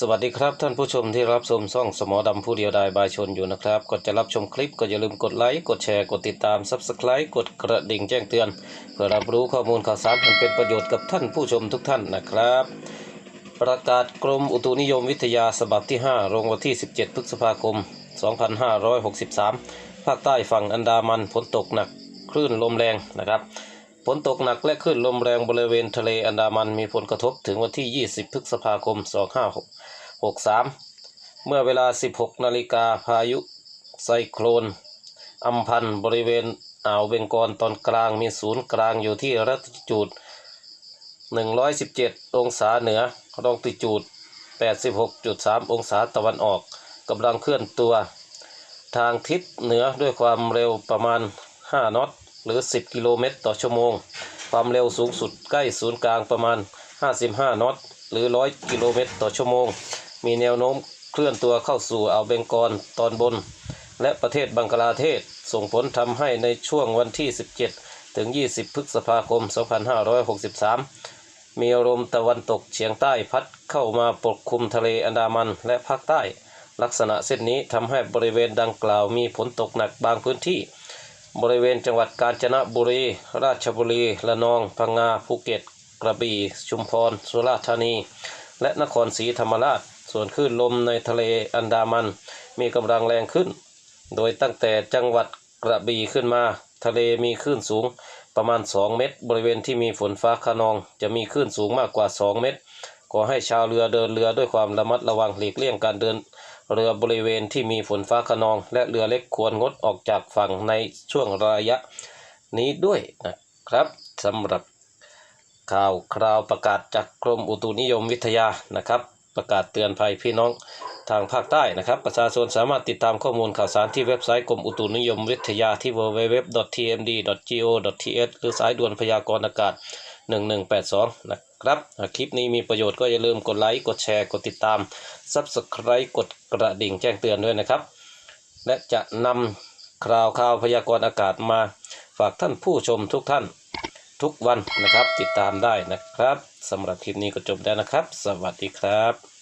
สวัสดีครับท่านผู้ชมที่รับชมช่องสมอดำผู้เดียวดายบายชนอยู่นะครับก่อนจะรับชมคลิปก็อย่าลืมกดไลค์กดแชร์กดติดตาม Subscribe กดกระดิ่งแจ้งเตือน เพื่อรับรู้ข้อมูลข่าวสารอันเป็นประโยชน์กับท่านผู้ชมทุกท่านนะครับ ประกาศกรมอุตุนิยมวิทยาฉบับที่ 5 ลงวันที่ 17 พฤษภาคม 2563 ภาคใต้ฝั่งอันดามันฝนตกหนักคลื่นลมแรงนะครับ ฝนตกหนักและคลื่นลมแรงบริเวณทะเลอันดามันมีผลกระทบถึงวันที่ 20 พฤษภาคม 2563 เมื่อเวลา 16 นาฬิกาพายุไซโคลนอัมพันบริเวณอ่าวเบงกอลตอนกลางมีศูนย์กลางอยู่ที่รัตจูด 117 องศาเหนือลองติจูด 86.3 องศาตะวันออกกำลังเคลื่อนตัว ทางทิศเหนือด้วยความเร็วประมาณ 5 นอต หรือ 10 กิโลเมตรต่อชั่วโมง ความเร็วสูงสุดใกล้ศูนย์กลางประมาณ 55 นอตหรือ 100 กิโลเมตรต่อชั่วโมง มีแนวโน้มเคลื่อนตัวเข้าสู่อ่าวเบงกอลตอนบน และประเทศบังกลาเทศ ส่งผลทำให้ในช่วงวันที่ 17 ถึง 20 พฤษภาคม 2563 มีลมตะวันตกเฉียงใต้พัดเข้ามาปกคลุมทะเลอันดามันและภาคใต้ ลักษณะเส้นนี้ทำให้บริเวณดังกล่าวมีฝนตกหนักบางพื้นที่ บริเวณจังหวัดกาญจนบุรี ราชบุรี ระนอง พังงา ภูเก็ต กระบี่ ชุมพร สุราษฎร์ธานี และนครศรีธรรมราช ส่วนคลื่นลมในทะเลอันดามัน มีกำลังแรงขึ้น โดยตั้งแต่จังหวัดกระบี่ขึ้นมา ทะเลมีคลื่นสูงประมาณ 2 เมตร บริเวณที่มีฝนฟ้าคะนอง จะมีคลื่นสูงมากกว่า 2 เมตร ขอให้ชาวเรือเดินเรือด้วยความระมัดระวังหลีกเลี่ยงการเดิน เรือบริเวณที่มีฝนฟ้าคะนอง และเรือเล็กควรงดออกจากฝั่งในช่วงระยะนี้ด้วยนะครับสำหรับข่าวคราวประกาศจากกรมอุตุนิยมวิทยานะครับ ประกาศเตือนภัยพี่น้องทางภาคใต้นะครับ ประชาชนสามารถติดตามข้อมูลข่าวสารที่เว็บไซต์กรมอุตุนิยมวิทยาที่ www.tmd.go.th หรือสายด่วนพยากรณ์อากาศ 1182นะ ครับหากคลิปนี้มีประโยชน์ก็อย่าลืมกดไลค์ กดแชร์ กดติดตาม Subscribe กดกระดิ่งแจ้งเตือนด้วยนะครับ และจะนำข่าวข่าวพยากรณ์อากาศมาฝากท่านผู้ชมทุกท่านทุกวันนะครับ ติดตามได้นะครับสำหรับคลิปนี้ก็จบแล้วนะครับ สวัสดีครับ